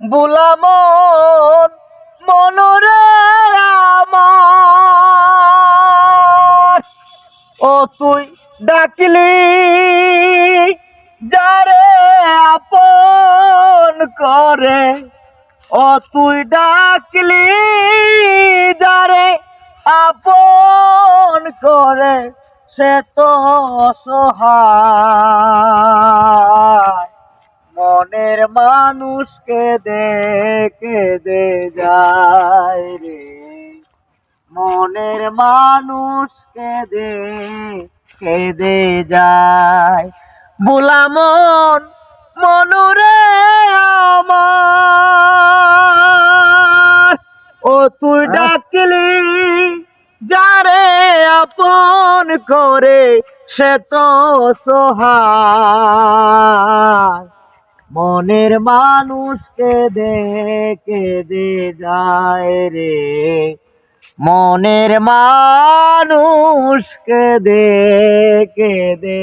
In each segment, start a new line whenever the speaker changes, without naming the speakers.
বুলামন মনরে আমার। ও তুই ডাকলি, যারে আপন করে। ও তুই ডাকলি, যারে আপন করে। সে তো সহায় মনের মানুষকে দেখে দে যায় রে। মনের মানুষকে দে দে যায়। বুলামন মনুরে আমার। ও তুই ডাকলি যারে আপন করে সে তো সহায় মনের মানুষকে দেখে দে যায় রে। মনের মানুষকে দেখে দে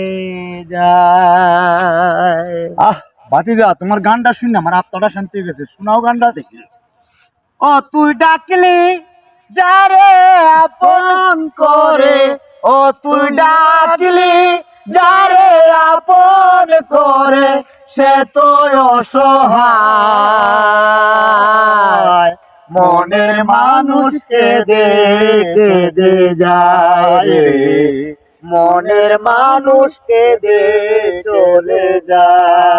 যায়।
আহ বাতিজা তোমার গানটা শুনে আমার আত্মাটা শান্তি হয়ে গেছে। শোনাও গানটা দেখি।
ও তুই ডাকলি যারে আপন করে। ও তুই ডাকলি যারে আপন করে। সে তো অসহায়। মনের মানুষকে দেখে দে যায় মনের মানুষকে দে চলে যায়।